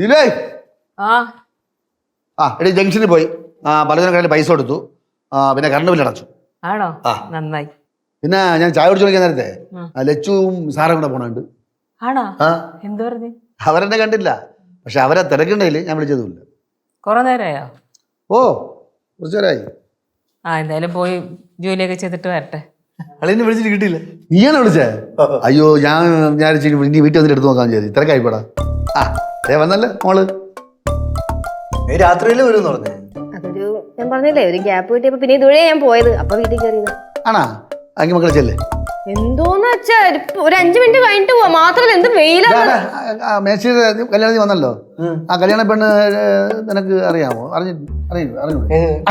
ഇല്ലേ? ആ. ആ എടി ജംഗ്ഷനിൽ പോയി. ആ പലചരം കടയിൽ പൈസ കൊടുത്തു. ആ പിന്നെ കറണ്ട് ബില്ല് അടച്ചു. ആണോ? ആ. നന്നായി. പിന്നെ ഞാൻ ചായ കുടിച്ചു നോക്കിയ നേരത്തെ ഉം. ആ, ലച്ചുവും സാറും കൂടെ പോണുണ്ട്. ആണോ? ആ. എന്ത് പറഞ്ഞു? അവരെന്നെ കണ്ടില്ല. പക്ഷെ അവരെ തിരക്കുണ്ടെങ്കിൽ ഞാൻ വിളിച്ചതുമില്ല. കുറെ നേരമായോ? ഓ കുറച്ചു നേരമായി. ആ എന്തായാലും പോയി ജോലിയൊക്കെ ചെയ്തിട്ട് വരട്ടെ. അളിനെ വിളിച്ചിട്ട് കിട്ടിയില്ല. നീയാണ് വിളിച്ചേ? അയ്യോ ഞാൻ ഞാൻ ഇനി വീട്ടിൽ വന്നിട്ട് എടുത്ത് നോക്കാൻ ചെയ്തു തിരക്കായിപ്പോടാ. ആ. ഏ വന്നല്ലേ മോൾ. നീ രാത്രിയിൽ വരും പറഞ്ഞു? അതൊരു ഞാൻ പറഞ്ഞില്ലേ ഒരു ഗ്യാപ്പ് കിട്ടിയപ്പോ പിന്നെ ഇതുവഴി ഞാൻ പോയത് അപ്പൊ വീട്ടിൽ കയറിയത്. ആണാ? അങ്കി മക്കളെ ചെല്ലേ? എന്തോന്ന് വെച്ചാ ഒരു- ഒരു അഞ്ചു മിനിറ്റ് കഴിഞ്ഞിട്ട് പോവാ മാത്രല്ല എന്ത് വെയിലാണ്? മേശിയുടെ കല്യാണത്തിന് വന്നല്ലോ. ആ. കല്യാണ പെണ്ണ് ഏ, നിനക്ക് അറിയാമോ? അറിഞ്ഞു അറിഞ്ഞു അറിഞ്ഞു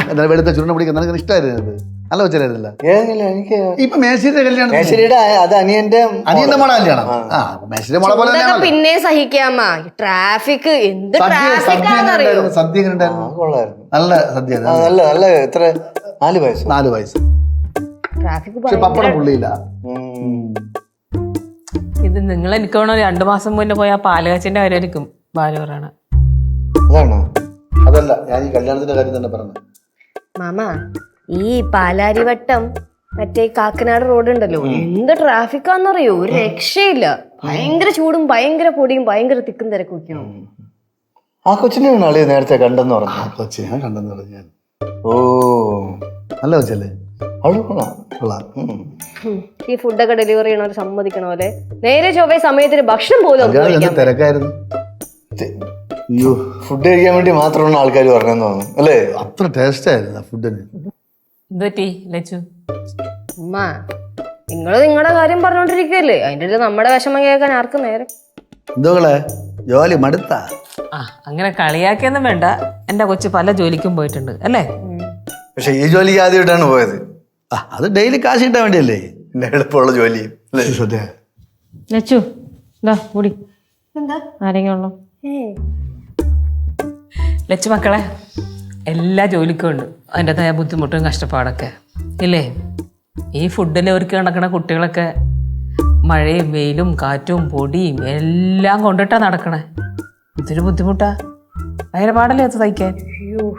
എന്നാലും വെളുത്ത ചുരുണ്ട പിടിക്കാൻ നിനക്ക് ഇഷ്ടമായിരുന്നു അത് എനിക്ക് ഇപ്പൊ മേശിയുടെ കല്യാണം മേശരിയുടെ അത് അനിയന്റെ അനിയന്റെ മോളെ കല്യാണം. ആ. മേശിയുടെ മോളെ പോലെ ഇതൊക്കെ പിന്നെ സഹിക്കാമാ ട്രാഫിക് എന്ത് ട്രാഫിക്? സദ്യ എങ്ങനെ കൊള്ളായിരുന്നു. നല്ല സദ്യ നല്ല നല്ല എത്ര? നാല് വയസ്സ്. നാല് വയസ്സ്. ട്രാഫിക് പക്ഷെ പപ്പടം പുള്ളിയില്ല. ഇത് നിങ്ങൾ എനിക്ക് വേണോ രണ്ടു മാസം മുന്നേ പോയ ആ പാലകച്ചിന്റെ കാര്യമായിരിക്കും ബാലു പറയണ. അതാണോ? അതല്ല ഞാൻ ഈ കല്യാണത്തിന്റെ കാര്യം തന്നെ പറഞ്ഞു മാമ ഈ പാലാരിവട്ടം മറ്റേ കാക്കനാട് റോഡ് ഉണ്ടല്ലോ എന്ത് ട്രാഫിക് ആണെന്നറിയോ ഒരു രക്ഷയില്ല. ഭയങ്കര ചൂടും ഭയങ്കര പൊടിയും ഭയങ്കര തിക്കും തിരക്കും ആ കൊച്ചിനെ നാളെ നേരത്തെ കണ്ടെന്ന് പറഞ്ഞു. കൊച്ചി ഞാൻ കണ്ടെന്ന് പറഞ്ഞു ഞാൻ. ഓ. നല്ല കൊച്ചല്ലേ? അവൾ കൊള്ളാം. ഈ ഫുഡൊക്കെ ഡെലിവറി ചെയ്യണവർ സമ്മതിക്കണ പോലെ നേരെ ചൊവ്വേ സമയത്തിന് ഭക്ഷണം പോലും തിരക്കായിരുന്നു? ഫുഡ് കഴിക്കാൻ വേണ്ടി മാത്രമാണ് ആൾക്കാർ പറഞ്ഞെന്ന് തോന്നുന്നു. അല്ലേ? അത്ര ടേസ്റ്റ് ആയിരുന്നു ആ ഫുഡിന് പറ്റി ലച്ചു? ഉമ്മ നിങ്ങൾ നിങ്ങളുടെ കാര്യം പറഞ്ഞോണ്ടിരിക്കല്ലേ? അതിന്റെ ഇടയിൽ നമ്മുടെ വിഷമം കേൾക്കാൻ ആർക്കും നേരെ. എന്തോകളെ ജോലി മടുത്ത? ആ അങ്ങനെ കളിയാക്കിയൊന്നും വേണ്ട. എന്റെ കൊച്ചു പല ജോലിക്കും പോയിട്ടുണ്ട് അല്ലേ? പക്ഷെ ഈ ജോലി ആദ്യമായിട്ടാണ് പോയത്. ആ അത് ഡെയിലി കാശ് കിട്ടാൻ വേണ്ടിയല്ലേ? പിന്നെ എളുപ്പമുള്ള ജോലി. ലച്ചു ഇതാ കൂടി ആരെങ്കിലും ഉള്ളോ ലച്ചു മക്കളെ എല്ലാ ജോലിക്കും ഉണ്ട്. അതിന്റെതായ ബുദ്ധിമുട്ടും കഷ്ടപ്പാടൊക്കെ. ഇല്ലേ? ഈ ഫുഡിൽ ഒരുക്കി നടക്കുന്ന കുട്ടികളൊക്കെ മഴയും വെയിലും കാറ്റും പൊടിയും എല്ലാം കൊണ്ടിട്ടാ നടക്കണേ. ഇതൊരു ബുദ്ധിമുട്ടാ. ഭയങ്കര പാടല്ലേ അത് തയ്ക്കാൻ? അയ്യോ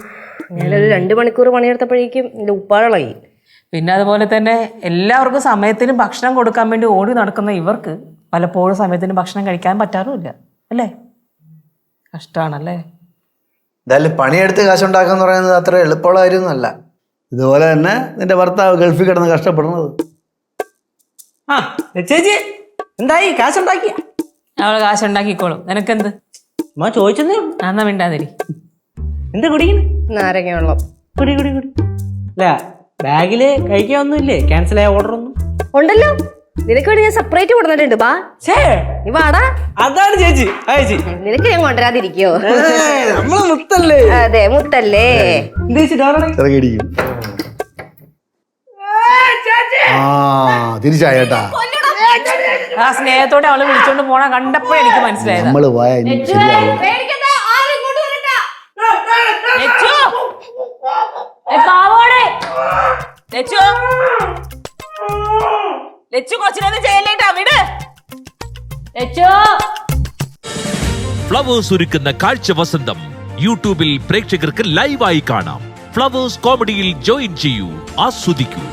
ഞാനൊരു രണ്ട് മണിക്കൂർ പണിയെടുത്തപ്പോഴേക്കും എന്റെ ഉപ്പാളായി പിന്നെ അതുപോലെ തന്നെ എല്ലാവർക്കും സമയത്തിന് ഭക്ഷണം കൊടുക്കാൻ വേണ്ടി ഓടി നടക്കുന്ന ഇവർക്ക് പലപ്പോഴും സമയത്തിന് ഭക്ഷണം കഴിക്കാൻ പറ്റാറുമില്ല. അല്ലേ? കഷ്ടമാണല്ലേ എന്തായാലും പണിയെടുത്ത് കാശുണ്ടാക്കാന്ന് പറയുന്നത് അത്ര എളുപ്പമുള്ള കാര്യമൊന്നുമല്ല ഇതുപോലെ തന്നെ നിന്റെ ഭർത്താവ് ഗൾഫിൽ കിടന്ന് കഷ്ടപ്പെടുന്നത്. ആ ചേച്ചി എന്തായി? കാശുണ്ടാക്കിയ? അവൾ കാശുണ്ടാക്കിക്കോളും. നിനക്കെന്ത്? അമ്മ ചോദിച്ചെന്നേ ഉള്ളൂ. എന്നാ മിണ്ടാതിരി. എന്താ കുടിക്കണേ നാരങ്ങ വെള്ളം കുടി കുടി കുടി. അല്ല ബാഗിൽ കഴിക്കാൻ ഒന്നുമില്ലേ ക്യാൻസൽ ആയ ഓർഡർ ഒന്നും. ഉണ്ടല്ലോ. നിനക്ക് വേണ്ടി ഞാൻ സെപ്പറേറ്റ് കൊടുത്തിട്ടുണ്ട് ബാ. ഛേ. നീ വാടാ. അതാണ് ചേച്ചി. ആ ചേച്ചി. നിനക്ക് ഞാൻ കൊണ്ടുവരാതിരിക്കോ? നമ്മൾ മുത്തല്ലേ? അതെ മുത്തല്ലേ. ചേച്ചി ആ സ്നേഹത്തോടെ അവൾ വിളിച്ചോണ്ട് പോണ കണ്ടപ്പോഴേ എനിക്ക് മനസ്സിലായത്. നമ്മൾ പോയ ശരിയാവില്ല ലച്ചു കൊച്ചിനൊന്നും ചെയ്യല്ലേട്ടാ വിട്. ഫ്ലവേഴ്സ് ഒരുക്കുന്ന കാഴ്ച വസന്തം യൂട്യൂബിൽ പ്രേക്ഷകർക്ക് ലൈവായി കാണാം. ഫ്ലവേഴ്സ് കോമഡിയിൽ ജോയിൻ ചെയ്യൂ ആസ്വദിക്കൂ.